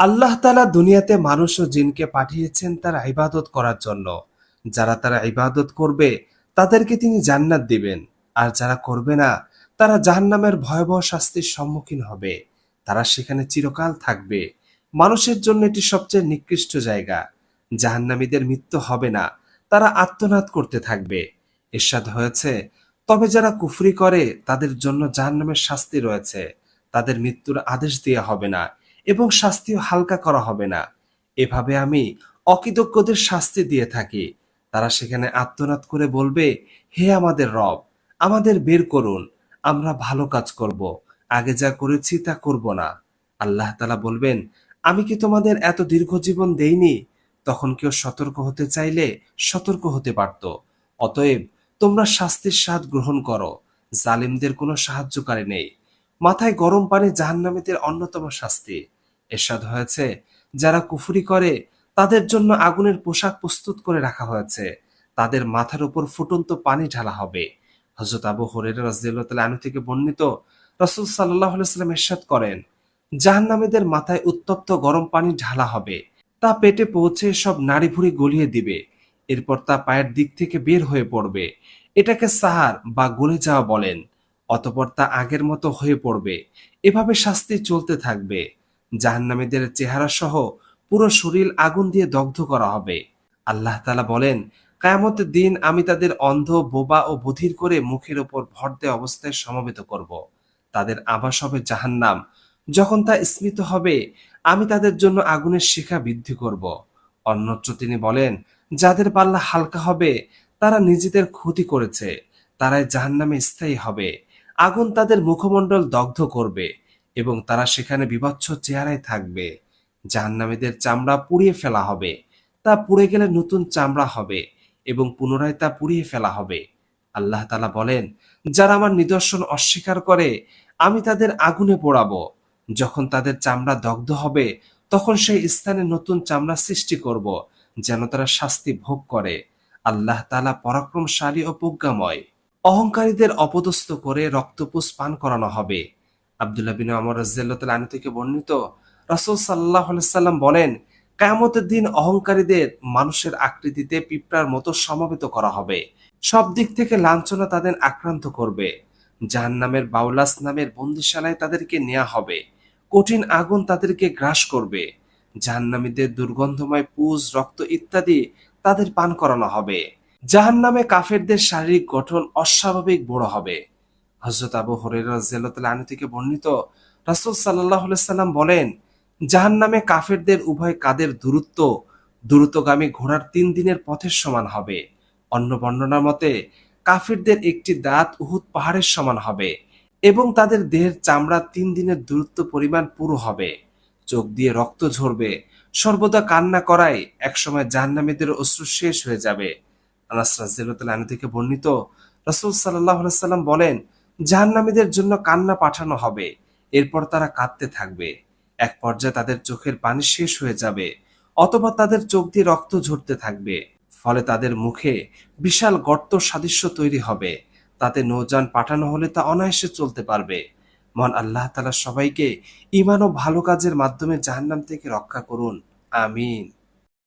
আল্লাহ তালা দুনিয়াতে মানুষ ও জিনকে পাঠিয়েছেন তার ইবাদত করার জন্য। যারা তারা ইবাদত করবে, তাদেরকে তিনি জান্নাত দিবেন। আর যারা করবে না, তারা জাহান্নামের ভয়াবহ শাস্তির সম্মুখীন হবে। তারা সেখানে চিরকাল থাকবে। মানুষের জন্য এটি সবচেয়ে নিকৃষ্ট জায়গা। জাহান্নামীদের মৃত্যু হবে না, তারা আত্মনাদ করতে থাকবে। এরশাদ হয়েছে, তবে যারা কুফরি করে, তাদের জন্য জাহান্নামের শাস্তি রয়েছে। তাদের মৃত্যুর আদেশ দেওয়া হবে না। এবং শাস্তিও হালকা করা হবে না। এভাবে আমি অকৃতজ্ঞদের শাস্তি দিয়ে থাকি। তারা সেখানে আত্মনাদ করে বলবে, হে আমাদের রব, আমাদের বের করুন, আমরা ভালো কাজ করব, আগে যা করেছি তা করব না। আল্লাহ তালা বলবেন, আমি কি তোমাদের এত দীর্ঘ জীবন দেইনি? তখন কেউ সতর্ক হতে চাইলে সতর্ক হতে পারত। অতএব তোমরা শাস্তির স্বাদ গ্রহণ করো। জালিমদের কোনো সাহায্যকারী নেই। মাথায় গরম পানি জাহান্নামীদের অন্যতম শাস্তি। এরশাদ হয়েছে, যারা কুফুরি করে, তাদের জন্য আগুনের পোশাক প্রস্তুত করে রাখা হয়েছে। তাদের মাথার উপর ফুটন্ত পানি ঢালা হবে। হজরত আবু হরের রাজিয়াল্লাহ আনু থেকে বর্ণিত রসুল সাল্লাহ সাল্লাম এরশাদ করেন, জাহান্নামীদের মাথায় উত্তপ্ত গরম পানি ঢালা হবে। তা পেটে পৌঁছে সব নাড়ি ভুড়ি গলিয়ে দিবে। এরপর তা পায়ের দিক থেকে বের হয়ে পড়বে। এটাকে সাহার বা গলে যাওয়া বলেন। অতপর তা আগের মতো হয়ে পড়বে। এভাবে শাস্তি চলতে থাকবে। জাহান্নামীদের চেহারা সহ পুরো শরীর আগুন দিয়ে দগ্ধ করা হবে। আল্লাহ তালা বলেন, কায়ামতের দিন আমি তাদের অন্ধ, বোবা ও বধির করে মুখের ওপর ভর দেওয়া অবস্থায় সমবেত করব। তাদের আবাস হবে জাহান্নাম। যখন তা স্মৃত হবে, আমি তাদের জন্য আগুনের শিখা বৃদ্ধি করব। অন্যত্র তিনি বলেন, যাদের পাল্লা হালকা হবে, তারা নিজেদের ক্ষতি করেছে। তারাই জাহান্নামে স্থায়ী হবে। আগুন তাদের মুখমণ্ডল দগ্ধ করবে এবং তারা সেখানে বিভৎস চেহারায় থাকবে। জাহান্নামীদের চামড়া পুড়িয়ে ফেলা হবে। তা পুড়ে গেলে নতুন চামড়া হবে এবং পুনরায় তা পুড়িয়ে ফেলা হবে। আল্লাহ তালা বলেন, যারা আমার নিদর্শন অস্বীকার করে, আমি তাদের আগুনে পোড়াবো। যখন তাদের চামড়া দগ্ধ হবে, তখন সেই স্থানে নতুন চামড়া সৃষ্টি করব, যেন তারা শাস্তি ভোগ করে। আল্লাহ তালা পরাক্রমশালী ও প্রজ্ঞাময়। অহংকারীদের অপদস্থ করে রক্তপুষ পান করানো হবে। আবদুল্লাহ বিন আমর রাজিয়াল্লাহ আনু থেকে বর্ণিত রাসুল সাল্লাহ সাল্লাম বলেন, কায়ামতের দিন অহংকারীদের মানুষের আকৃতিতে পিঁপড়ার মতো সমবেত করা হবে। সব দিক থেকে লাঞ্ছনা তাদের আক্রান্ত করবে। জাহান নামের বাউলাস নামের বন্দিশালায় তাদেরকে নেওয়া হবে। কঠিন আগুন তাদেরকে গ্রাস করবে। জাহান্নামীদের দুর্গন্ধময় পুজ, রক্ত ইত্যাদি তাদের পান করানো হবে। জাহান নামে কাফেরদের শারীরিক গঠন অস্বাভাবিক বড় হবে। হজরত আবু হরিয়াল থেকে বর্ণিত রাসুল সাল্লাহ সাল্লাম বলেন জাহান নামে কাফেরদের উভয় কাদের দূরত্ব দ্রুতগামী ঘোড়ার তিন দিনের পথের সমান হবে। অন্য বর্ণনার মতে, কাফিরদের একটি দাঁত উহুদ পাহাড়ের সমান হবে এবং তাদের দেহের চামড়া তিন দিনের দূরত্ব পরিমাণ পুরো হবে। চোখ দিয়ে রক্ত ঝরবে। সর্বদা কান্না করায় একসময় জাহান্নামীদের অশ্রু শেষ হয়ে যাবে। আনাস রাজিয়াল থেকে বর্ণিত, রাসুল সাল্লাম বলেন, জাহান্নামীদের জন্য কান্না পাঠানো হবে, এরপর তারা কাঁদতে থাকবে। এক পর্যায়ে তাদের চোখের পানি শেষ হয়ে যাবে, অথবা তাদের চোখ দিয়ে রক্ত ঝরতে থাকবে। ফলে তাদের মুখে বিশাল গর্ত সাদৃশ্য তৈরি হবে, তাতে নৌযান পাঠানো হলে তা অনায়াসে চলতে পারবে। মন আল্লাহ তালা সবাইকে ইমান ও ভালো কাজের মাধ্যমে জাহান্নাম থেকে রক্ষা করুন। আমিন।